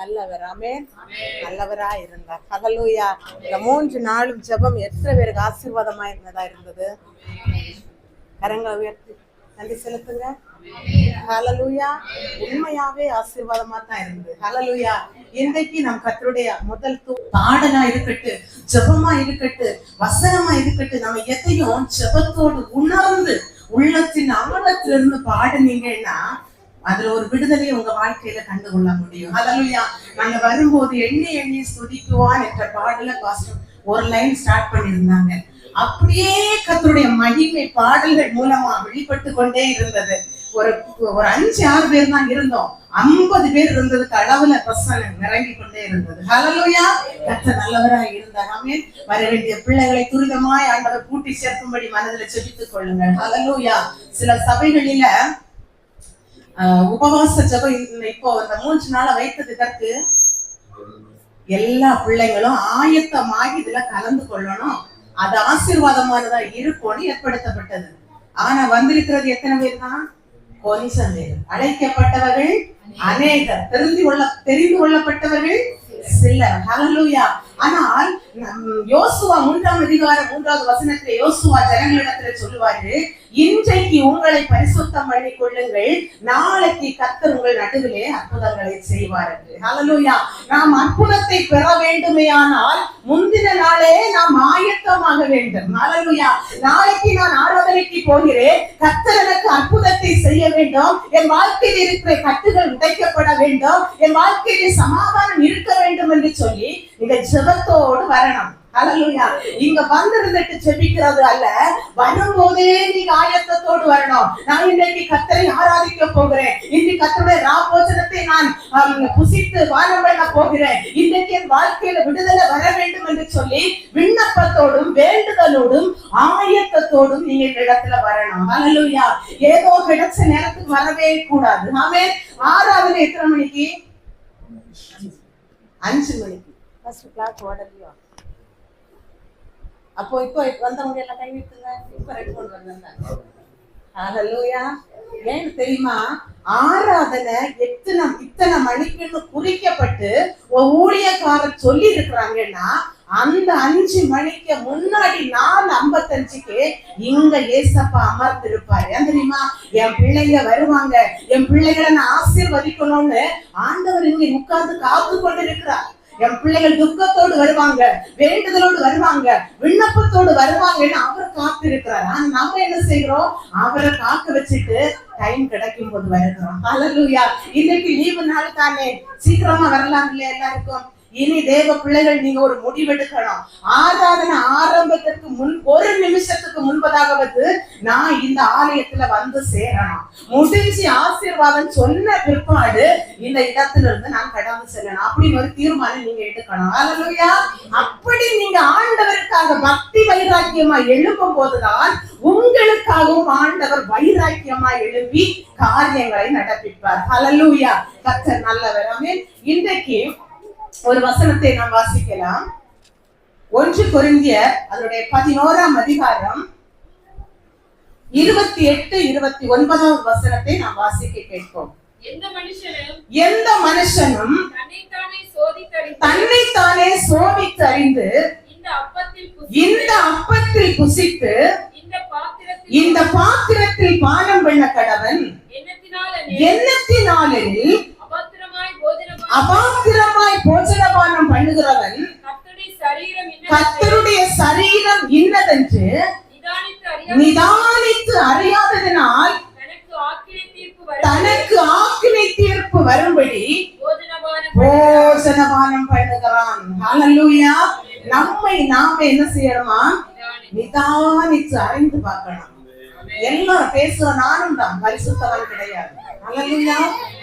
நல்லவர். ஆமென். நல்லவரா இருந்தார் ஹalleluya. இந்த மூன்று நாளும் ஜெபம் எத்தனை பேருக்கு ஆசீர்வாதமா இருந்ததா? இருந்தது கரங்களை உயர்த்தி நன்றி செலுத்துங்க ஹலலூயா உண்மையாவே ஆசீர்வாதமா தான் இருந்தது ஹலலூயா இன்றைக்கு நம் கத்தருடைய முதல் தூ பாடலா இருக்கட்டு ஜபமா இருக்கட்டு வசனமா இருக்கட்டு நம்ம எதையும் ஜெபத்தோடு உணர்ந்து உள்ளத்தின் ஆழத்திலிருந்து பாடுனீங்கன்னா அதுல ஒரு விடுதலையை உங்க வாழ்க்கையில கண்டுகொள்ள முடியும். ஹalleluya நாங்க வரும்போது எண்ணி எண்ணி சுதிக்குவான் என்ற பாடல பாஸ்டர் ஒரு லைன் ஸ்டார்ட் பண்ணியிருந்தாங்க. அப்படியே கத்தருடைய மகிமை பாடல்கள் மூலமா வெளிப்பட்டு கொண்டே இருந்தது. ஒரு ஒரு அஞ்சு ஆறு பேர் தான் இருந்தோம். ஐம்பது பேர் இருந்ததுக்கு அளவுல பிரசனம் நிரம்பி கொண்டே இருந்தது. ஹலலுயா கத்த நல்லவராக இருந்தாமே வர வேண்டிய பிள்ளைகளை துரிதமாய் ஆண்டவர் கூட்டி சேர்க்கும்படி மனதில் செபித்துக் கொள்ளுங்கள். ஹலலுயா சில சபைகளில உபவாச ஜெபம் இப்போ இந்த மூன்று நாளை வைத்ததுக்கு எல்லா பிள்ளைங்களும் ஆயத்தமாகி இதுல கலந்து கொள்ளணும். அது ஆசீர்வாதமானதா இருக்கும்னு ஏற்படுத்தப்பட்டது. ஆனா வந்திருக்கிறது எத்தனை பேர் தான்? கொஞ்சம் பேர். அழைக்கப்பட்டவர்கள் அநேகர். தெரிந்து கொள்ள தெரிந்து கொள்ளப்பட்டவர்கள் செல்ல ஹலலூயா ஆனால் யோசுவா மூன்றாம் அதிகாரம் மூன்றாவது வசனத்துல யோசுவா ஜனங்களிடத்துல சொல்லுவாரு இன்றைக்கு உங்களை பரிசுத்தம் பண்ணி கொள்ளுங்கள். நாளைக்கு கத்தர் உங்கள் நடுவிலே அற்புதங்களை செய்வார் ஹலலூயா நாம் அற்புதத்தை பெற வேண்டுமேயானால் முந்தின நாளே நாம் ஆயத்தமாக வேண்டும். ஹalleluya. நாளைக்கு நான் ஆராதனைக்கு போகிறேன். கத்தர் எனக்கு அற்புதத்தை செய்ய வேண்டும். என் வாழ்க்கையில் இருக்கிற கட்டுகள் உடைக்கப்பட வேண்டும். என் வாழ்க்கையில் சமாதானம் இருக்க வேண்டும் வேண்டும் என்று சொல்லி இந்த ஜெபத்தோடு வரணும். ஹalleluya இங்க வந்திருந்துட்டு ஜெபிக்கிறது அல்ல. வரும்போதே நீங்க ஆயத்தத்தோடு வரணும். நான் இன்னைக்கு கத்தரை ஆராதிக்க போகிறேன். இன்னைக்கு கத்தருடைய ராபோஜனத்தை நான் புசித்து வானம் பண்ண போகிறேன். இன்னைக்கு என் வாழ்க்கையில விடுதலை வர வேண்டும் என்று சொல்லி விண்ணப்பத்தோடும் வேண்டுதலோடும் ஆயத்தத்தோடும் நீங்க இந்த இடத்துல வரணும். ஹalleluya ஏதோ கிடைச்ச நேரத்துக்கு வரவே கூடாது. ஆமே ஆராதனை எத்தனை மணிக்கு? அஞ்சு மணிக்கு. ஃபர்ஸ்ட் கிளாக் ஓடலையோ? அப்போ இப்போ வந்தவங்க எல்லாம் கை வைத்துங்க இப்போ ரெண்டு கொண்டு வந்தாங்க. ஆகலூயா ஏன்னு தெரியுமா? ஆராதனை எத்தனை இத்தனை மணிக்குன்னு குறிக்கப்பட்டு ஊழியக்காரர் சொல்லி இருக்கிறாங்கன்னா அந்த அஞ்சு மணிக்கு முன்னாடி நாலு ஐம்பத்தஞ்சுக்கு இங்க ஏசப்பா அமர்ந்திருப்பாரு. ஏன் தெரியுமா? என் பிள்ளைங்க வருவாங்க. என் பிள்ளைகளை நான் ஆசீர்வதிக்கணும்னு ஆண்டவர் இங்கே உட்கார்ந்து காத்து கொண்டிருக்கிறார். என் பிள்ளைகள் துக்கத்தோடு வருவாங்க வேண்டுதலோடு வருவாங்க விண்ணப்பத்தோடு வருவாங்கன்னு அவர் காத்திருக்கிறார். ஆனா நம்ம என்ன செய்யறோம் அவரை காக்க வச்சுட்டு டைம் கிடைக்கும் போது வருகிறோம். ஹalleluya இன்னைக்கு லீவு நாள் தானே. சீக்கிரமா வரலாம் இல்லையா எல்லாருக்கும். இனி தேவ பிள்ளைகள் நீங்க ஒரு முடிவெடுக்கணும். ஆராதனை ஆரம்பத்திற்கு முன் ஒரு நிமிஷத்துக்கு முன்பதாக வந்து நான் இந்த ஆலயத்துல வந்து சேரணும். முடிஞ்சு ஆசீர்வாதம் சொன்ன பிற்பாடு இந்த இடத்துல இருந்து நான் கடந்து செல்லணும். அப்படின்னு ஒரு தீர்மானம் நீங்க எடுக்கணும். ஹalleluya அப்படி நீங்க ஆண்டவருக்காக பக்தி வைராக்கியமா எழுப்பும் போதுதான் உங்களுக்காகவும் ஆண்டவர் வைராக்கியமா எழுப்பி காரியங்களை நடப்பிப்பார். ஹalleluya கர்த்தர் நல்லவர். அமீன் இன்றைக்கு ஒரு வசனத்தை நாம் வாசிக்கலாம். ஒன்று கொரிந்தியர் அதனுடைய பதினோராம் அதிகாரம் இருபத்தி எட்டு இருபத்தி ஒன்பதாவது வசனத்தை நாம் வாசிக்க கேட்போம். எந்த மனுஷனும் தன்னைத்தானே சோதித்து அறிந்து இந்த அப்பத்தில் புசித்து, இந்த பாத்திரத்தில் பானம் பண்ண கடவன் எண்ணத்தினால் எண்ணத்தினாலில் அபத்திரமாய் பண்ணுகிறவன் கர்த்தருடைய சரீரம் இன்னதென்று. நிதானித்து அறியாததினால் தனக்கு ஆக்கினை தீர்ப்பு வரும்படி போஜனபானம் பண்ணுகிறான். ஹalleluya நம்மை நாம என்ன செய்யணுமா? நிதானித்து. அறிந்து பார்க்கணும். எல்லாரும் பேசுற நானும் தான் பரிசுத்தவன் கிடையாது. ஹalleluya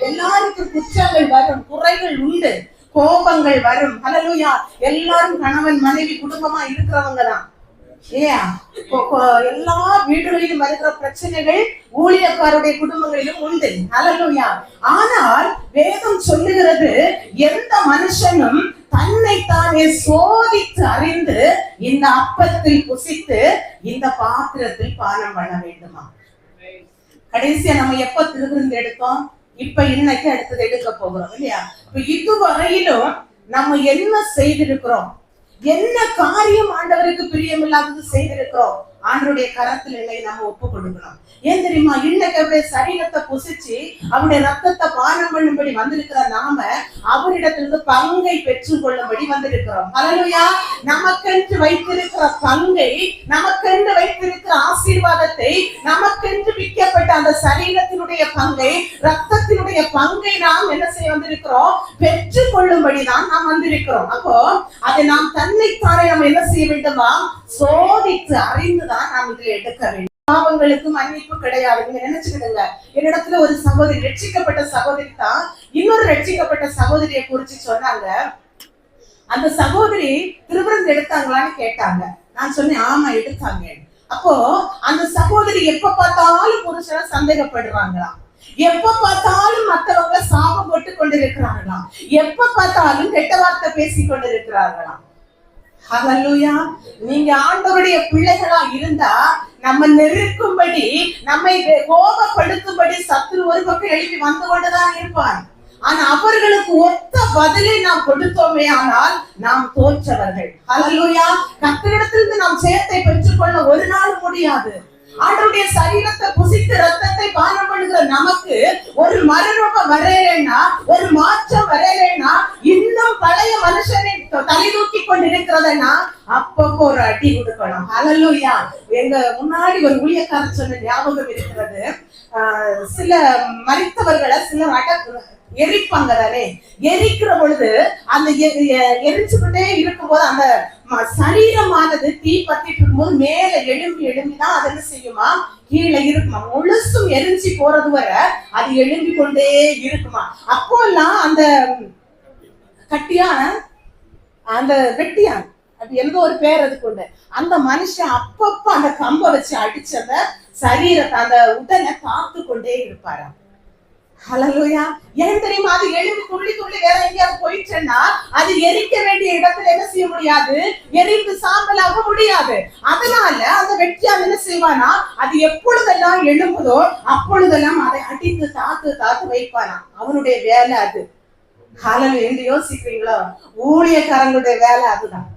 எல்லாருக்கும் குற்றங்கள் வரும் குறைகள் உண்டு. கோபங்கள் வரும். ஹalleluya எல்லாரும் கணவன் மனைவி குடும்பமா இருக்கிறவங்க தான் இல்லையா எல்லா வீடுகளிலும் வருகிற பிரச்சனைகள் ஊழியக்காருடைய குடும்பங்களிலும் உண்டு. ஹalleluya ஆனால் வேதம் சொல்லுகிறது எந்த மனுஷனும் தன்னைத்தானே சோதித்து அறிந்து இந்த அப்பத்தில் புசித்து இந்த பாத்திரத்தில் பானம் பண்ண வேண்டுமா? கடைசியா நம்ம எப்ப திருவிருந்து எடுத்தோம்? இப்ப இன்னைக்கு அடுத்தது எடுக்க போகிறோம் இல்லையா? இப்ப இதுவரையிலும் நம்ம என்ன செய்திருக்கிறோம்? என்ன காரியம் ஆண்டவருக்கு பிரியமில்லாதது செய்திருக்கிறோம்? ஆண்டருடைய கரத்துல இல்லை நம்ம ஒப்பு கொடுக்கணும் ஏன் தெரியுமா? இன்னைக்கு அவருடைய சரீரத்தை புசிச்சு அவருடைய ரத்தத்தை பானம் பண்ணும்படி வந்திருக்கிற நாம அவரிடத்திலிருந்து பங்கை பெற்றுக் கொள்ளும்படி வந்திருக்கிறோம். ஹalleluya. நமக்கென்று வைத்திருக்கிற பங்கை நமக்கென்று வைத்திருக்கிற ஆசீர்வாதத்தை நமக்கென்று விற்கப்பட்ட அந்த சரீரத்தினுடைய பங்கை ரத்தத்தினுடைய பங்கை நாம் என்ன செய்ய வந்திருக்கிறோம்? பெற்றுக் கொள்ளும்படிதான் நாம் வந்திருக்கிறோம். அப்போ அதை நாம் தன்னைத்தானே நம்ம என்ன செய்ய வேண்டுமா? சோதித்து அறிந்துதான் நாம் இதில் எடுக்க வேண்டும். பாவங்களுக்கு மன்னிப்பு கிடையாது. நீங்க நினைச்சுக்கிடுங்க. என்னிடத்துல ஒரு சகோதரி ரட்சிக்கப்பட்ட சகோதரி தான் இன்னொரு ரட்சிக்கப்பட்ட சகோதரியை குறிச்சு சொன்னாங்க. அந்த சகோதரி திருவிருந்து எடுத்தாங்களான்னு கேட்டாங்க. நான் சொன்னேன் ஆமா எடுத்தாங்க. அப்போ அந்த சகோதரி எப்ப பார்த்தாலும் புருஷனை சந்தேகப்படுறாங்களாம். எப்ப பார்த்தாலும் மத்தவங்க சாபம் போட்டு கொண்டிருக்கிறாங்களாம். எப்ப பார்த்தாலும் கெட்ட வார்த்தை பேசி கொண்டிருக்கிறார்களாம் ஹalleluya நீங்க ஆண்டவருடைய பிள்ளைகளா இருந்தா நம்ம நெருக்கும்படி நம்மை கோபப்படுத்தும்படி சத்துரு ஒரு பக்கம் எழுப்பி வந்து கொண்டுதான் இருப்பான் ஆனா அவர்களுக்கு ஒத்த பதிலை நாம் கொடுத்தோமே ஆனால் நாம் தோற்றவர்கள். ஹalleluya கத்திரிடத்திலிருந்து நாம் சேத்தை பெற்றுக்கொள்ள ஒரு நாள் முடியாது. ஆண்டருடைய சரீரத்தை புசித்து ரத்தத்தை பானம் பண்ணுகிற நமக்கு ஒரு மறுரூபம் வரையலைன்னா ஒரு மாற்றம் வரையலைன்னா இன்னும் பழைய மனுஷனை தலை தூக்கி கொண்டிருக்கிறதுனா அப்பப்போ ஒரு அடி கொடுக்கணும். அதல்லையா எங்க முன்னாடி ஒரு ஊழியக்காரர் சொன்ன ஞாபகம் இருக்கிறது. சில மறித்தவர்களை சில அடக்கு எரிப்பாங்க தானே? எரிக்கிற பொழுது அந்த எ- எ- எரிச்சுக்கிட்டே இருக்கும்போது அந்த ம- சரீரமானது தீ பத்திட்டு இருக்கும்போது மேல எழும்பி எழும்பிதான் அது என்ன செய்யுமா? கீழே இருக்குமா? முழுசும் எரிஞ்சு போறது வரை அது எழும்பி கொண்டே இருக்குமா? அப்போல்லாம் அந்த கட்டியான அந்த வெட்டியான் அப்படி எந்த ஒரு பேர் அதுக்கு உண்டு. அந்த மனுஷன் அப்பப்ப அந்த கம்பை வச்சு அடிச்சத சரீரத்தை அந்த உடலை காத்து கொண்டே இருப்பாராம். ஹலலோயா ஏன் தெரியுமா? அது எலும்பு துள்ளி துள்ளி வேற எங்கேயாவது போயிடுச்சுன்னா அது எரிக்க வேண்டிய இடத்துல என்ன செய்ய முடியாது? எரிந்து சாம்பலாக முடியாது. அதனால அந்த வெட்டியான் என்ன செய்வானா? அது எப்பொழுதெல்லாம் எழும்புதோ அப்பொழுதெல்லாம் அதை அடித்து தாத்து தாத்து வைப்பானா அவனுடைய வேலை அது. ஹalleluya என்று யோசிக்கிறீங்களோ? ஊழியக்காரங்களுடைய வேலை அதுதான்.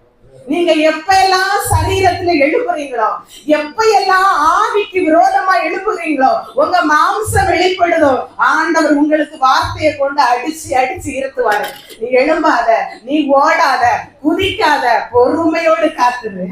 நீங்க எப்ப எல்லாம் சரீரத்துல எழுப்புறீங்களோ எப்ப எல்லாம் ஆவிக்கு விரோதமா எழுப்புறீங்களோ உங்க மாம்சம் வெளிப்படுதோ ஆண்டவர் உங்களுக்கு வார்த்தையை கொண்டு அடிச்சு அடிச்சு இருத்துவாரு. நீ எழும்பாத நீ ஓடாத குதிக்காத பொறுமையோடு காத்துரு.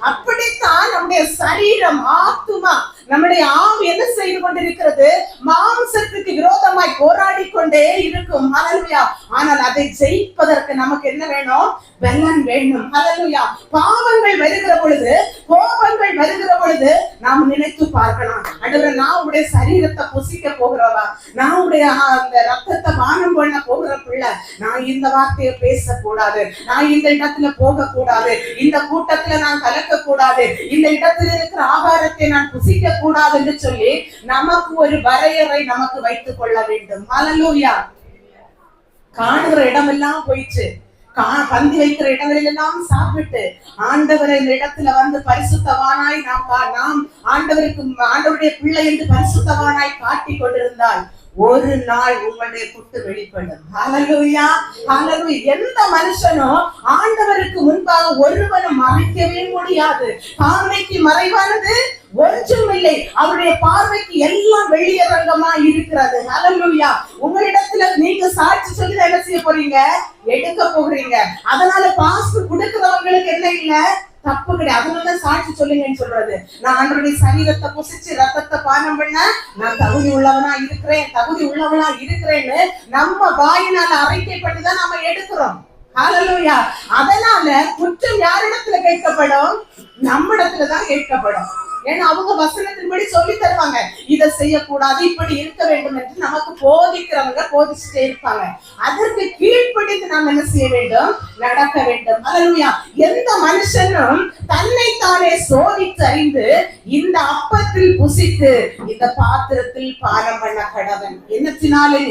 அப்படித்தான் நம்முடைய சரீரம் ஆத்துமா நம்முடைய ஆவி என்ன செய்து கொண்டிருக்கிறது? மாம்சத்துக்கு விரோதமாய் போராடி கொண்டே இருக்கும். அலலுயா ஆனால் அதை ஜெயிப்பதற்கு நமக்கு என்ன வேணும்? வெள்ளம் வேணும் அலலுயா பாவங்கள் வருகிற பொழுது கோபங்கள் வருகிற பொழுது நாம் நினைத்து பார்க்கலாம். அடுத்த நான் உடைய சரீரத்தை புசிக்க போகிறவா? நான் உடைய அந்த ரத்தத்தை பானம் பண்ண போகிற பிள்ளை நான் இந்த வார்த்தையை பேசக்கூடாது. நான் இந்த இடத்துல போக கூடாது இந்த கூட்டத்துல நான் கலக்க கூடாது இந்த இடத்துல இருக்கிற ஆகாரத்தை நான் புசிக்க கூடாது என்று சொல்லி நமக்கு ஒரு வரையறை நமக்கு வைத்துக் கொள்ள வேண்டும். அலலூயா காணுகிற இடமெல்லாம் போயிடுச்சு கா பந்தி வைக்கிற இடங்களில் எல்லாம் சாப்பிட்டு ஆண்டவரை இந்த இடத்துல வந்து பரிசுத்தவானாய் நாம் நாம் ஆண்டவருக்கு ஆண்டவருடைய பிள்ளை என்று பரிசுத்தவானாய் காட்டி கொண்டிருந்தால் ஒரு நாள் உங்களுடைய குட்டு வெளிப்படும். ஹalleluya ஹalleluya எந்த மனுஷனும் ஆண்டவருக்கு முன்பாக ஒருவனும் மறைக்கவே முடியாது. காமைக்கு மறைவானது ஒன்றும் இல்லை. அவருடைய பார்வைக்கு எல்லாம் வெளியரங்கமா இருக்கிறது. ஹalleluya உங்களிடத்துல நீங்க சாட்சி சொல்லி என்ன செய்ய போறீங்க? எடுக்க போகிறீங்க அதனால பாஸ்ட் கொடுக்கிறவங்களுக்கு என்ன இல்ல? தப்பு கிடையாது. அதனால சாட்சி சொல்லுங்கன்னு சொல்றது. நான் ஆண்டவருடைய சரீரத்தை புசிச்சு ரத்தத்தை பானம் பண்ண நான் தகுதி உள்ளவனா இருக்கிறேன் தகுதி உள்ளவனா இருக்கிறேன்னு நம்ம வாயினால அறிக்கை பண்ணி தான் நாம எடுக்கிறோம். அதனால குற்றம் யாரிடத்துல கேட்கப்படும்? நம்மிடத்துலதான் கேட்கப்படும். ஏன்னா அவங்க வசனத்தின்படி சொல்லி தருவாங்க. இதை செய்யக்கூடாது இப்படி இருக்க வேண்டும் என்று நமக்கு போதிக்கிறவங்க போதிச்சுட்டே இருப்பாங்க. அதற்கு கீழ்ப்படிந்து நாம் என்ன செய்ய வேண்டும்? நடக்க வேண்டும். ஹalleluya எந்த மனுஷனும் தன்னைத்தானே சோதித்து அறிந்து இந்த அப்பத்தில் புசித்து இந்த பாத்திரத்தில் பானம் பண்ண கடவன். என்னத்தினாலே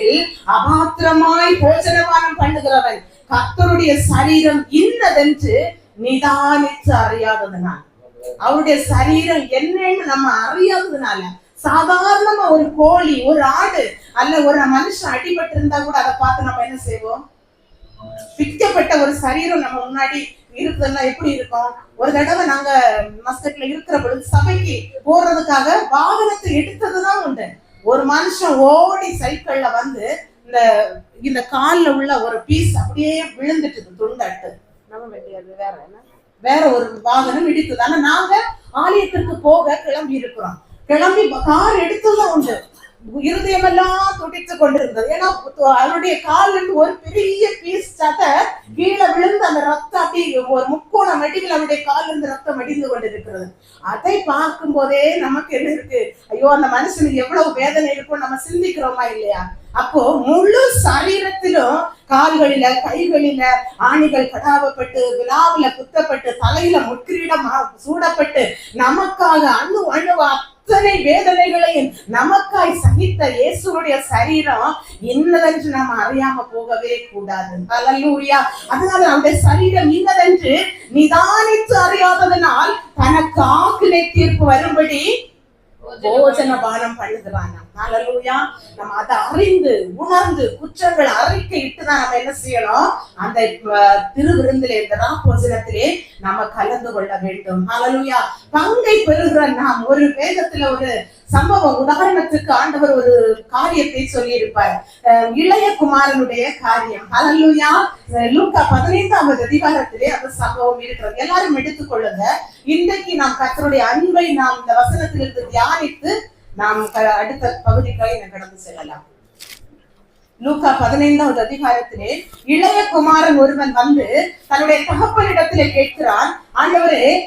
அபாத்திரமாய் போஜனபானம் பண்ணுகிறவன். கத்தருடைய சரீரம் இன்னதென்று நிதானித்து அறியாததனால். அவருடைய சரீரம் என்னன்னு நம்ம அறியாததுனால சாதாரணமா ஒரு கோழி ஒரு ஆடு அல்ல ஒரு மனுஷன் அடிபட்டு இருந்தா கூட அதை பார்த்து நம்ம என்ன செய்வோம்? பிக்கப்பட்ட ஒரு சரீரம் நம்ம முன்னாடி இருக்குதுன்னா எப்படி இருக்கும்? ஒரு தடவை நாங்க மஸ்கட்ல இருக்கிற பொழுது சபைக்கு போறதுக்காக வாகனத்தை எடுத்ததுதான் உண்டு. ஒரு மனுஷன் ஓடி சைக்கிள்ல வந்து இந்த இந்த கால்ல உள்ள ஒரு பீஸ் அப்படியே விழுந்துட்டுது துண்டாட்டு நம்ம வேண்டியது வேற என்ன? வேற ஒரு வாகனம் இடித்தது. ஆனா நாங்க ஆலயத்திற்கு போக கிளம்பி இருக்கிறோம். கிளம்பி கார் எடுத்ததும் உண்டு. இருதயமெல்லாம் துடித்து கொண்டிருந்தது. ஏன்னா அவருடைய காலில் ஒரு பெரிய பீஸ் சட்டை கீழே விழுந்து அந்த ரத்தம் அப்படி ஒரு முக்கோண வடிவில் அவருடைய கால்ல இருந்து ரத்தம் வடிந்து கொண்டிருக்கிறது. அதை பார்க்கும் போதே நமக்கு என்ன இருக்கு? ஐயோ அந்த மனுஷனுக்கு எவ்வளவு வேதனை இருக்கும்? நம்ம சிந்திக்கிறோமா இல்லையா? அப்போ முழு சரீரத்திலும் கால்களில கைகளில ஆணிகள் கடாவப்பட்டு விழாவுல குத்தப்பட்டு தலையில முற்றிடம் சூடப்பட்டு நமக்காக அணு அணு அத்தனை வேதனைகளையும் நமக்காய் சகித்த இயேசுடைய சரீரம் இன்னதென்று நாம் அறியாம போகவே கூடாது. அல்லூயா அதனால அவருடைய சரீரம் இன்னதென்று நிதானித்து அறியாததனால் தனக்கு ஆக்கினை தீர்ப்பு வரும்படி போஜன பானம் பண்ணுகிறான் ஹalleluya. நம்ம அதை அறிந்து உணர்ந்து குற்றங்கள் அறிக்கையிட்டு தான் நம்ம என்ன செய்யணும்? அந்த திருவிருந்திலே இந்த ராப்போஜனத்திலே நம்ம கலந்து கொள்ள வேண்டும். ஹalleluya. பங்கை பெறுகிற நாம் ஒரு வேதத்துல ஒரு சம்பவம் உதாரணத்துக்கு ஆண்டவர் ஒரு காரியத்தை சொல்லியிருப்பார். இளைய குமாரனுடைய காரியம். ஹalleluya. லூக்கா பதினைந்தாவது அதிகாரத்திலே அந்த சம்பவம் இருக்கிறது. எல்லாரும் எடுத்துக்கொள்ளுங்க. இன்றைக்கு நாம் கத்தருடைய அன்பை நாம் இந்த வசனத்திலிருந்து தியானித்து நாம் க- அடுத்த பகுதிக்காக நாம் கடந்து செல்லலாம். லூக்கா பதினைந்தாவது அதிகாரத்திலே இளைய குமாரன் ஒருவன் வந்து தன்னுடைய தகப்பனிடத்திலே கேட்கிறான் ஆண்டவரே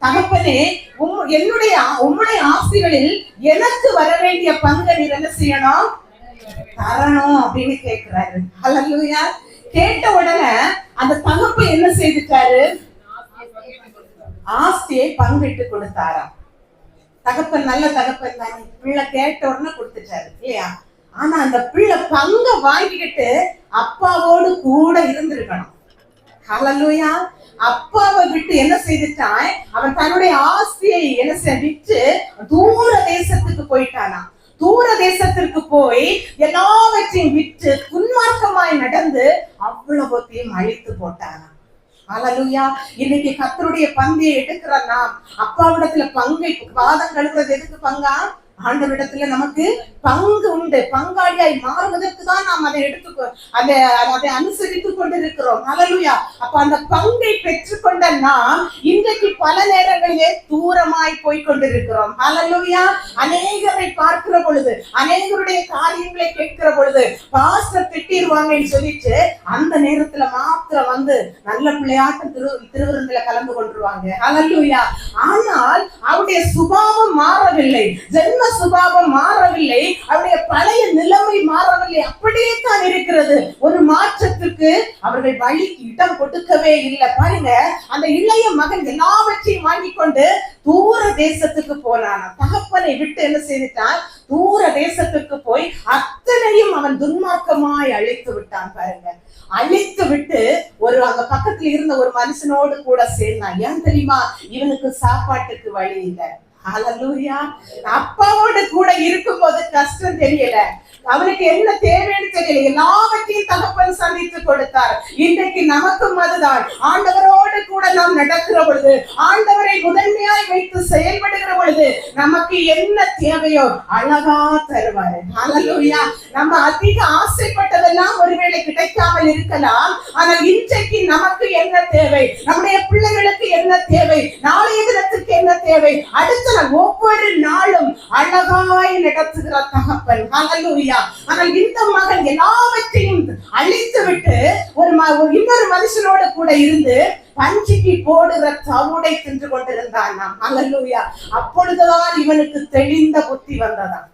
தகப்பனே உம் என்னுடைய உம்முடைய ஆஸ்திகளில் எனக்கு வர வேண்டிய பங்கை நீர் என்ன செய்யணும்? தரணும் அப்படின்னு கேட்கிறாரு. அல்லா கேட்ட உடனே அந்த தகப்பு என்ன செய்துட்டாரு? ஆஸ்தியை பங்கிட்டு கொடுத்தாராம். தகப்பன் நல்ல தகப்பன் தானே. பிள்ளை கேட்ட உடனே கொடுத்துட்டாரு இல்லையா? ஆனா அந்த பிள்ளை பங்க வாங்கிக்கிட்டு அப்பாவோடு கூட இருந்திருக்கணும். ஹalleluya. அப்பாவை விட்டு என்ன செய்துட்டான்? அவன் தன்னுடைய ஆஸ்தியை என்ன செய் விட்டு தூர தேசத்துக்கு போயிட்டானா தூர தேசத்திற்கு போய் எல்லாவற்றையும் விட்டு துன்மார்க்கமாய் நடந்து அவ்வளவுத்தையும் அழித்து போட்டானா அலலுயா இன்னைக்கு கத்தருடைய பந்தியை எடுக்கிற நாம் அப்பாவிடத்துல பங்கை பாதம் கழுவுறது எதுக்கு பங்கா? ஆண்டவரிடத்துல நமக்கு பங்கு உண்டு. பங்காளியாய் மாறுவதற்கு தான் நாம் அதை எடுத்து அதை அதை அனுசரித்துக் கொண்டிருக்கிறோம். ஹalleluya அப்ப அந்த பங்கை பெற்றுக்கொண்ட நாம் இன்றைக்கு பல நேரங்களிலே தூரமாய் போய் கொண்டிருக்கிறோம். அநேகரை பார்க்கிற பொழுது அநேகருடைய காரியங்களை கேட்கிற பொழுது பாஸ்டர் திட்டிடுவாங்கன்னு சொல்லிட்டு அந்த நேரத்துல மாத்திரம் வந்து நல்ல பிள்ளையாட்டம் திரு திருவிருந்தில கலந்து கொண்டுருவாங்க. ஹalleluya ஆனால் அவருடைய சுபாவம் மாறவில்லை. ஜென்ம சுபாவம் மாறவில்லை. அவருடைய பழைய நிலைமை மாறவில்லை. அப்படியே தான் இருக்கிறது. ஒரு மாற்றத்திற்கு அவர்கள் வழிக்கு இடம் கொடுக்கவே இல்லை. பாருங்க அந்த இளைய மகன் எல்லாவற்றையும் வாங்கி கொண்டு தூர தேசத்துக்கு போனான். தகப்பனை விட்டு என்ன செய்துட்டான்? தூர தேசத்துக்கு போய் அத்தனையும் அவன் துன்மார்க்கமாய் அழைத்து விட்டான் பாருங்க. அழைத்து விட்டு ஒரு அங்க பக்கத்துல இருந்த ஒரு மனுஷனோடு கூட சேர்ந்தான். ஏன் தெரியுமா? இவனுக்கு சாப்பாட்டுக்கு வழி இல்லை. அப்பாவோட கூட இருக்கும்போது கஷ்டம் தெரியல. அவனுக்கு என்ன தேவைன்னு தெரியல. எல்லாவற்றையும் தகப்பன் சந்தித்து கொடுத்தார். இன்றைக்கு நமக்கும் அதுதான். ஆண்டவர் கூட நாம் நடக்கிற பொழுது ஆண்டவரை முதன்மையாய் வைத்து செயல்படுகிற பொழுது நமக்கு என்ன தேவையோ அழகா தருவாரு. அழகுயா நம்ம அதிக ஆசைப்பட்டதெல்லாம் ஒருவேளை கிடைக்காமல் இருக்கலாம். ஆனால் இன்றைக்கு நமக்கு என்ன தேவை? நம்முடைய பிள்ளைகளுக்கு என்ன தேவை? நாளைய தினத்துக்கு என்ன தேவை? அடுத்த ஒவ்வொரு நாளும் அழகாய் நடத்துகிற தகப்பன். ஹalleluya. ஆனால் இந்த மகன் எல்லாவற்றையும் அழித்து விட்டு ஒரு ஒரு இன்னொரு மனுஷனோட கூட இருந்து பஞ்சிக்கு போடுகிற தவுடை தின்று கொண்டிருந்தான் நாம். ஹalleluya. அப்பொழுதுதான் இவனுக்கு தெளிந்த புத்தி வந்ததாம்.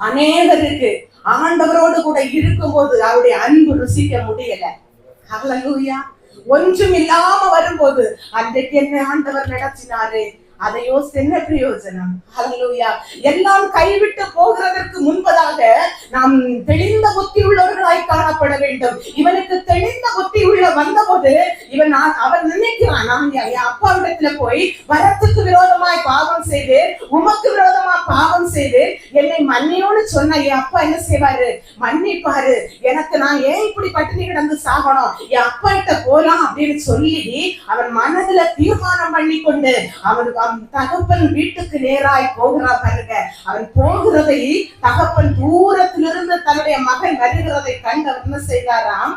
அநேகருக்கு ஆண்டவரோடு கூட இருக்கும்போது அவருடைய அன்பு ருசிக்க முடியல. அலல்லூயா ஒன்றும் இல்லாம வரும்போது அன்றைக்கு என்ன ஆண்டவர் நடத்தினாரு அதை யோசித்து என்ன பிரயோஜனம். ஹalleluya எல்லாம் கைவிட்டு போகிறதற்கு முன்பதாக நாம் தெளிந்த புத்தி உள்ளவர்களாய் காணப்பட வேண்டும். இவனுக்கு தெளிந்த புத்தி உள்ள வந்தபோது இவன் நான் அவன் நினைக்கிறான் நான் என் அப்பா இடத்துல போய் வரத்துக்கு விரோதமாய் பாவம் செய்து உமக்கு விரோதமா பாவம் செய்து என்னை மன்னியோன்னு சொன்ன என் அப்பா என்ன செய்வாரு? மன்னிப்பாரு. எனக்கு நான் ஏன் இப்படி பட்டினி கிடந்து சாகணும்? என் அப்பா கிட்ட போலாம் அப்படின்னு சொல்லி அவன் மனதுல தீர்மானம் பண்ணி கொண்டு அவனுக்கு அவன் தகப்பன் வீட்டுக்கு நேராய் போகிறா பாருங்க. அவன் போகிறதை தகப்பன் தூரத்திலிருந்து தன்னுடைய மகன் வருகிறதை கண்டு அவர் என்ன செய்தாராம்?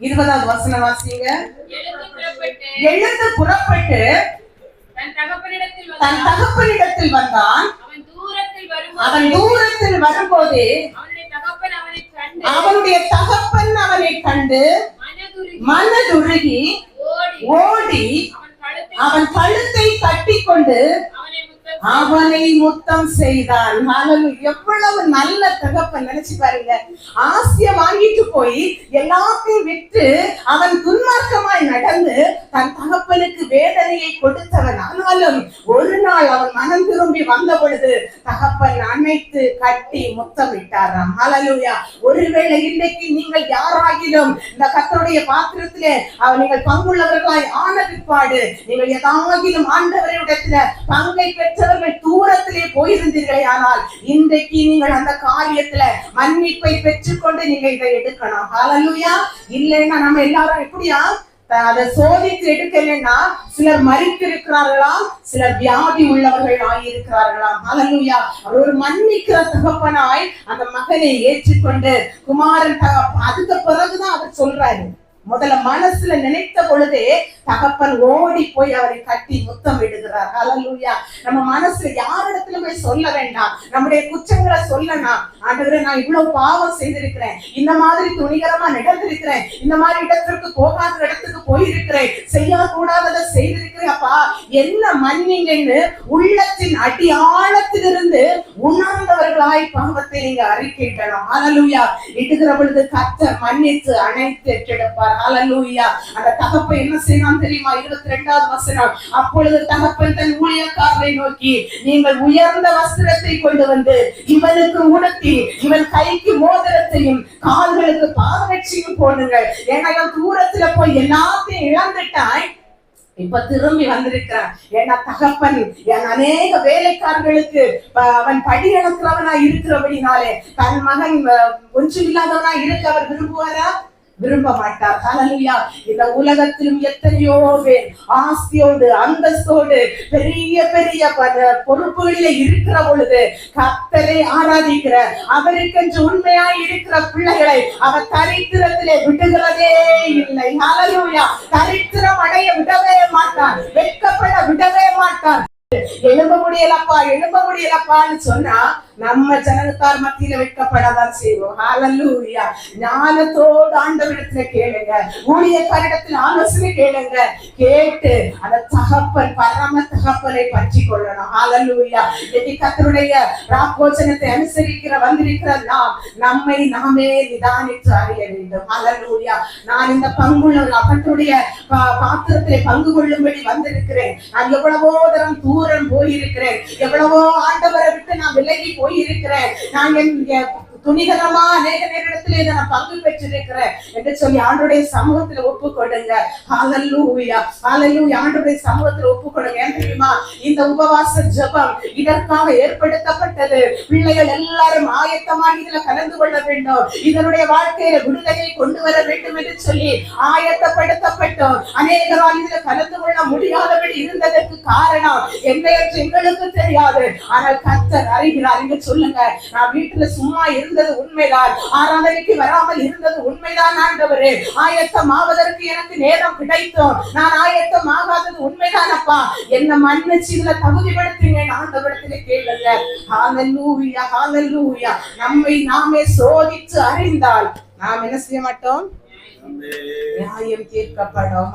இருபதாவது வசனம் வாசிங்க. எழுந்து புறப்பட்டு தன் தகப்பனிடத்தில் தன் வந்தான். அவன் தூரத்தில் வரும்போது அவனுடைய தகப்பன் அவனை கண்டு மனதுருகி ஓடி அவன் கழுத்தை கட்டி கொண்டு அவனை முத்தம் செய்தான். எவ்வளவு நல்ல தகப்பன் நினைச்சு பாருங்க. ஆசிய வாங்கிட்டு போய் எல்லாத்தையும் விட்டு அவன் துன்மார்க்கமாய் நடந்து தன் தகப்பனுக்கு வேதனையை கொடுத்தவன் ஆனாலும் ஒரு நாள் அவன் மனம் திரும்பி வந்த பொழுது தகப்பன் அணைத்து கட்டி முத்தமிட்டாராம் ஹalleluya. ஒருவேளை இன்றைக்கு நீங்கள் யாராகிலும் இந்த கத்தருடைய பாத்திரத்திலே அவன் நீங்கள் பங்குள்ளவர்களாய் ஆன பிற்பாடு நீங்கள் ஏதாகிலும் ஆண்டவரிடத்துல பங்கை பெற்ற பெற்றவர்கள் தூரத்திலே போயிருந்தீர்களே ஆனால் இன்றைக்கு நீங்கள் அந்த காரியத்துல மன்னிப்பை பெற்றுக்கொண்டு நீங்க இதை எடுக்கணும். ஹalleluya இல்லைன்னா நம்ம எல்லாரும் எப்படியா? அதை சோதித்து எடுக்கலைன்னா சிலர் மறித்திருக்கிறார்களாம் சிலர் வியாதி உள்ளவர்கள் ஆகியிருக்கிறார்களாம் ஹalleluya அவர் ஒரு மன்னிக்கிற தகப்பனாய் அந்த மகனை ஏற்றுக்கொண்டு குமாரன் அதுக்கு பிறகுதான் அவர் சொல்றாரு. முதல்ல மனசுல நினைத்த பொழுதே தகப்பன் ஓடி போய் அவரை கட்டி முத்தம் விடுகிறார் ஹalleluya. நம்ம மனசுல யாரிடத்துல போய் சொல்ல வேண்டாம். நம்முடைய குற்றங்களை சொல்லலாம் ஆண்டவரே நான் இவ்வளவு பாவம் செய்திருக்கிறேன். இந்த மாதிரி துணிகரமா நடந்திருக்கிறேன். இந்த மாதிரி இடத்திற்கு போகாத இடத்துக்கு போயிருக்கிறேன். செய்யக்கூடாததை செய்திருக்கிறேன் அப்பா. என்ன மன்னிங்கன்னு உள்ளத்தின் அடி ஆழத்திலிருந்து உணர்ந்தவர்களாய் பாவத்தை நீங்க அறிக்கையிடணும் ஹalleluya. இடுகிற பொழுது கத்த மன்னித்து அணைத்து எட்டெடுப்பார் ஹalleluya அந்த தகப்பன் என்ன செய்யணும் தெரியுமா? இருபத்தி ரெண்டாவது வசனம். அப்பொழுது தகப்பன் தன் ஊழியக்காரரை நோக்கி நீங்கள் உயர்ந்த வஸ்திரத்தை கொண்டு வந்து இவனுக்கு உடுத்தி இவன் கைக்கு மோதிரத்தையும் கால்களுக்கு பாதரட்சியும் போடுங்கள். ஏன்னா தூரத்துல போய் எல்லாத்தையும் இழந்துட்டான் இப்ப திரும்பி வந்திருக்கிறான் ஏன்னா தகப்பன் என் அநேக வேலைக்காரர்களுக்கு அவன் படி இழக்கிறவனா இருக்கிறபடினாலே தன் மகன் ஒன்றும் இல்லாதவனா இருக்க அவர் விரும்புவாரா? விரும்ப மாட்டார் ஹalleluya. இந்த உலகத்திலும் எத்தனையோ பேர் ஆஸ்தியோடு அந்தஸ்தோடு பெரிய பெரிய ப- பொறுப்புகளிலே இருக்கிற பொழுது கர்த்தரை ஆராதிக்கிற அவருக்கென்று உண்மையாய் இருக்கிற பிள்ளைகளை அவர் தரித்திரத்திலே விடுகிறதே இல்லை. ஹalleluya. தரித்திரம் அடைய விடவே மாட்டார். வெட்கப்பட விடவே மாட்டார். எழும்ப முடியலப்பா எழும்ப முடியலப்பான்னு சொன்னா நம்ம ஜனத்தார் மத்தியில வைக்கப்படதான் செய்வோம். ஹalleluya ஞானத்தோடு ஆண்டவரிடத்துல கேளுங்க. ஊழியக்காரிடத்தில் ஆலோசனை கேளுங்க. கேட்டு அந்த தகப்பன் பரம தகப்பனை பற்றி கொள்ளணும் ஹalleluya இன்னைக்கு கத்தருடைய ராக்கோச்சனத்தை அனுசரிக்கிற வந்திருக்கிற நாம் நம்மை நாமே நிதானித்து அறிய வேண்டும். ஹalleluya நான் இந்த பங்குள்ள கர்த்தருடைய பாத்திரத்திலே பங்கு கொள்ளும்படி வந்திருக்கிறேன். நான் எவ்வளவோ தரம் தூரம் போயிருக்கிறேன். எவ்வளவோ ஆண்டவரை விட்டு நான் விலகி போய் இருக்கிறேன் நான் என் துணிகரமா அநேக நேரத்திலே இதை நான் பங்கு பெற்றிருக்கிறேன் என்று சொல்லி ஆண்டுடைய சமூகத்துல ஒப்பு கொடுங்க ஹalleluya ஹalleluya ஆண்டுடைய சமூகத்துல ஒப்பு கொடுங்க ஏன் தெரியுமா? இந்த உபவாச ஜெபம் இதற்காக ஏற்படுத்தப்பட்டது. பிள்ளைகள் எல்லாரும் ஆயத்தமாக இதுல கலந்து கொள்ள வேண்டும். இதனுடைய வாழ்க்கையில விடுதலை கொண்டு வர வேண்டும் என்று சொல்லி ஆயத்தப்படுத்தப்பட்டோம். அநேகரால் இதுல கலந்து கொள்ள முடியாதபடி இருந்ததற்கு காரணம் என்ன என்று எங்களுக்கு தெரியாது. ஆனால் கத்தர் அறிகிறார். என்று சொல்லுங்க. நான் வீட்டுல சும்மா இருந்தது உண்மைதான். ஆராதனைக்கு வராமல் இருந்தது உண்மைதான் ஆண்டவரே. ஆயத்தம் ஆவதற்கு எனக்கு நேரம் கிடைத்தோம். நான் ஆயத்தம் ஆகாதது உண்மைதான் அப்பா. என்ன மன்னிச்சு இதுல தகுதிப்படுத்துங்க ஆண்டவரத்திலே கேளுங்க. ஹாலல்லூயா ஹாலல்லூயா நம்மை நாமே சோதித்து அறிந்தால் நாம் என்ன செய்ய மாட்டோம்? நியாயம் தீர்க்கப்படும்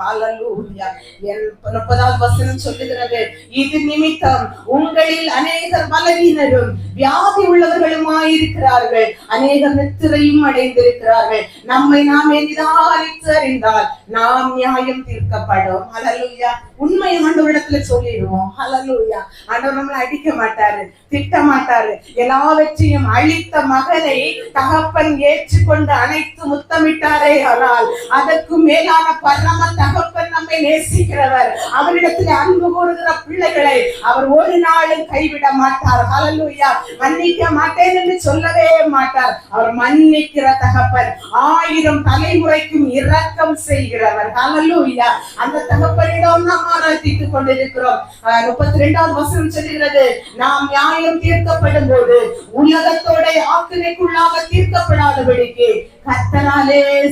என் முப்பதாவது வசனம் சொல்லுகிறது இது நிமித்தம் உங்களில் அநேகர் பலவீனரும் வியாதி உள்ளவர்களுமாயிருக்கிறார்கள். அநேகர் நித்திரையும் அடைந்திருக்கிறார்கள். நம்மை நாம் நிதானித்து அறிந்தால் நாம் நியாயம் தீர்க்கப்படும் ஹalleluya. உண்மை ஆண்டவரிடத்துல சொல்லிடுவோம். ஹalleluya. ஆண்டவர் நம்மளை அடிக்க மாட்டாரு திட்ட மாட்டாரு. எல்லாவற்றையும் அழித்த மகனை தகப்பன் ஏற்றுக்கொண்டு அனைத்து முத்தமிட்டாரே ஆனால் அதற்கு மேலான பரம தகப்பன் நம்மை நேசிக்கிறவர். அவரிடத்தில் அன்பு கூறுகிற பிள்ளைகளை அவர் ஒரு நாளும் கைவிட மாட்டார். ஹalleluya. மன்னிக்க மாட்டேன் என்று சொல்லவே மாட்டார். அவர் மன்னிக்கிற தகப்பன். ஆயிரம் தலைமுறைக்கும் இரக்கம் செய்கிறவர். ஹalleluya. அந்த தகப்பனிடம் நாம் ஆராய்ச்சித்துக் கொண்டிருக்கிறோம். முப்பத்தி ரெண்டாவது வசனம் சொல்லுகிறது நாம் நியாயம் தீர்க்கப்படும் போது உலகத்தோட ஆக்கினைக்குள்ளாக தீர்க்கப்படாதபடிக்கு கத்தனாலே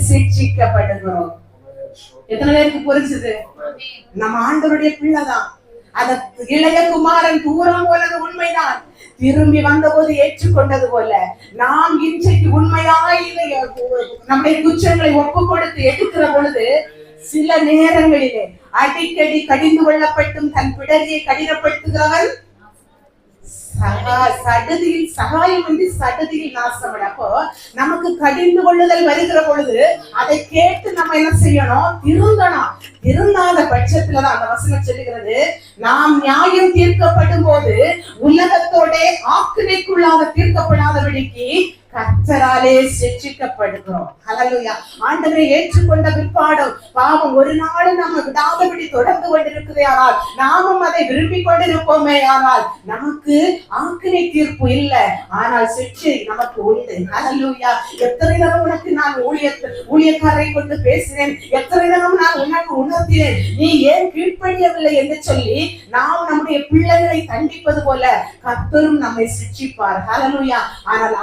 சிக்ஷிக்கப்படுகிறோம் எத்தனை பேருக்கு புரிஞ்சுது? நம்ம ஆண்டவருடைய பிள்ளைதான். அந்த இளைய குமாரன் தூரம் போனது உண்மைதான். திரும்பி வந்தபோது ஏற்றுக்கொண்டது போல. நாம் இன்றைக்கு உண்மையாய் நம்முடைய குற்றங்களை ஒப்பு கொடுத்து எடுக்கிற பொழுது சில நேரங்களிலே அடிக்கடி கடிந்து கொள்ளப்பட்டும் தன் பிடரியை கடினப்படுத்துகிறவன் சடுதியில் சகாயம் என்று சடுதியில் நாசம் அப்போ நமக்கு கடிந்து கொள்ளுதல் வருகிற பொழுது அதை கேட்டு நம்ம என்ன செய்யணும்? திருந்தணும். திருந்தாத பட்சத்துலதான் அந்த வசனம் சொல்லுகிறது. நாம் நியாயம் தீர்க்கப்படும் போது உலகத்தோட ஆக்கினைக்குள்ளாக தீர்க்கப்படாதபடிக்கு கத்தராலே சிக்ஷிக்கப்படுகிறோம் ஹalleluya ஆண்டவரை ஏற்றுக்கொண்ட பிற்பாடும் பாவம் ஒரு நாளும் நம்ம விடாதபடி தொடர்ந்து கொண்டிருக்குதே ஆனால் நாமும் அதை விரும்பிக் கொண்டிருப்போமே ஆனால் நமக்கு ஆக்கினை தீர்ப்பு இல்லை. ஆனால் சிக்ஷை நமக்கு உண்டு. ஹalleluya எத்தனை தரம் உனக்கு நான் ஊழிய ஊழியக்காரரை கொண்டு பேசினேன்? எத்தனை தரம் நான் உனக்கு உணர்த்தினேன்? நீ ஏன் கீழ்ப்படியவில்லை என்று சொல்லி நாம் நம்முடைய பிள்ளைகளை தண்டிப்பது போல கத்தரும் நம்மை சிக்ஷிப்பார் ஹalleluya ஆனால்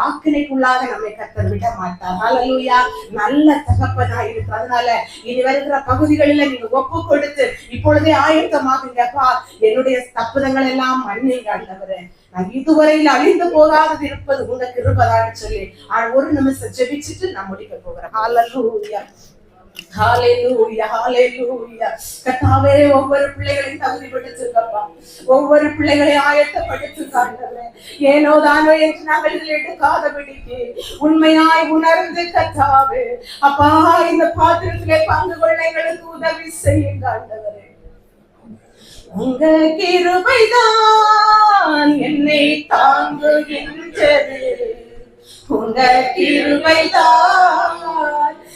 ஆக்கினைக்குள்ளாக நம்மை கத்தர் விட மாட்டார். அலலுயா நல்ல தகப்பனா இருக்கு. அதனால இனி வருகிற பகுதிகளில நீங்க ஒப்பு கொடுத்து இப்பொழுதே ஆயத்தமாகுங்கப்பா என்னுடைய தப்புதங்கள் எல்லாம் மன்னிங்க ஆண்டவரே. நான் இதுவரையில் அழிந்து போகாதது இருப்பது உங்க கிருபதான்னு சொல்லி ஆனா ஒரு நிமிஷம் ஜெபிச்சுட்டு நான் முடிக்க போகிறேன். அலலுயா கத்தாவே ஒவ்வொரு பிள்ளைகளையும் தகுதிப்படுத்துங்கப்பா. ஒவ்வொரு பிள்ளைகளையும் ஆயத்தப்படுத்துங்க ஏனோ தானோ என்று நாங்கள் இதில் எடுக்காதபடிக்கு உண்மையாய் உணர்ந்து கத்தாவே அப்பா இந்த பாத்திரத்திலே பங்கு கொள்ள எங்களுக்கு உதவி செய்யுங்க ஆண்டவரே. உங்க கிருபைதான் என்னை தாங்குகின்றது. உங்க கிருபைதான்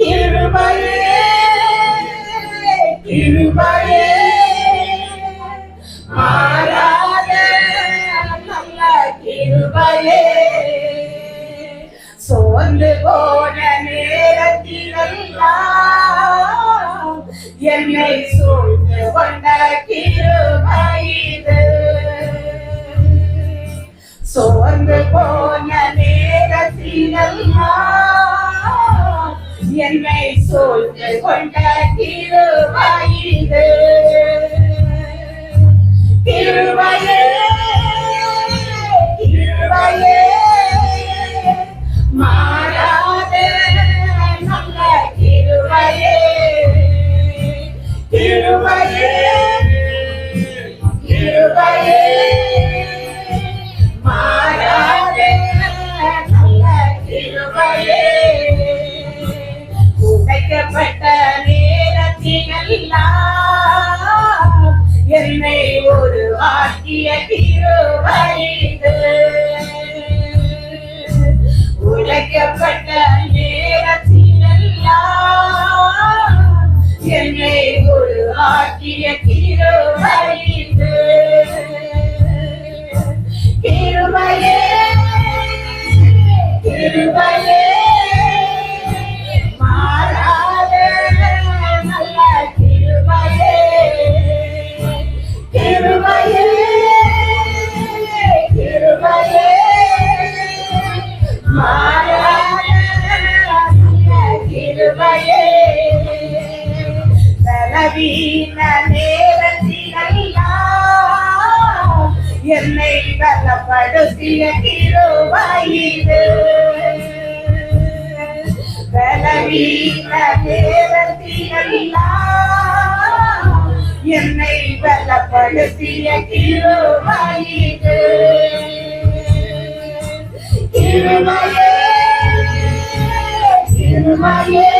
கிருபையே கிருபையே மாறாத நல்ல கிருபையே சோர்ந்து போன நேரத்திலெல்லாம் என்னை சூழ்ந்து கொண்ட கிருபைது சோர்ந்து போன நேரத்திலெல்லாம் என்னை சூழ்ந்து கொண்ட கிருபைது கிருபையே பலப்படுத்திய கிருபையிலே பலவீன நேரத்திலெல்லாம் என்னை பலப்படுத்திய கிருபையிலே கிருபையே கிருபையே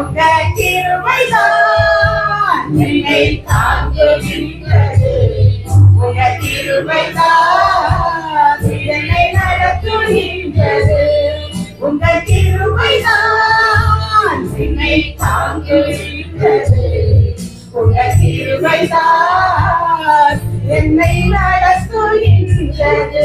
உங்க கிருபைதான் என்னை தாங்குகின்றது உங்க கிருபைதான் என்னை நடத்துகின்றது உங்க கிருபைதான் என்னை தாங்குகின்றது உங்க என்னை நடத்துகின்றது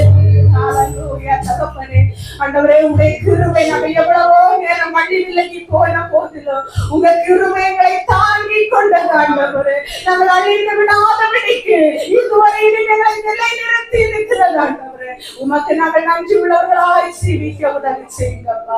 ஹalleluya தகப்பனே ஆண்டவரே உங்களுடைய கிருபை நம்ம எவ்வளவோ நேரம் மண்டி விலகி போன போதிலும் உங்க கிருபை தாங்கி கொண்டது ஆண்டவரே. நாங்கள் அழிந்து விடாதபடிக்கு இதுவரை எங்களை நிலை நிறுத்தி இருக்கிறது ஆண்டவரே. உமக்கு நாங்கள் நன்றி உள்ளவர்களாய் சீவிக்க உதவி செய்யுங்கப்பா.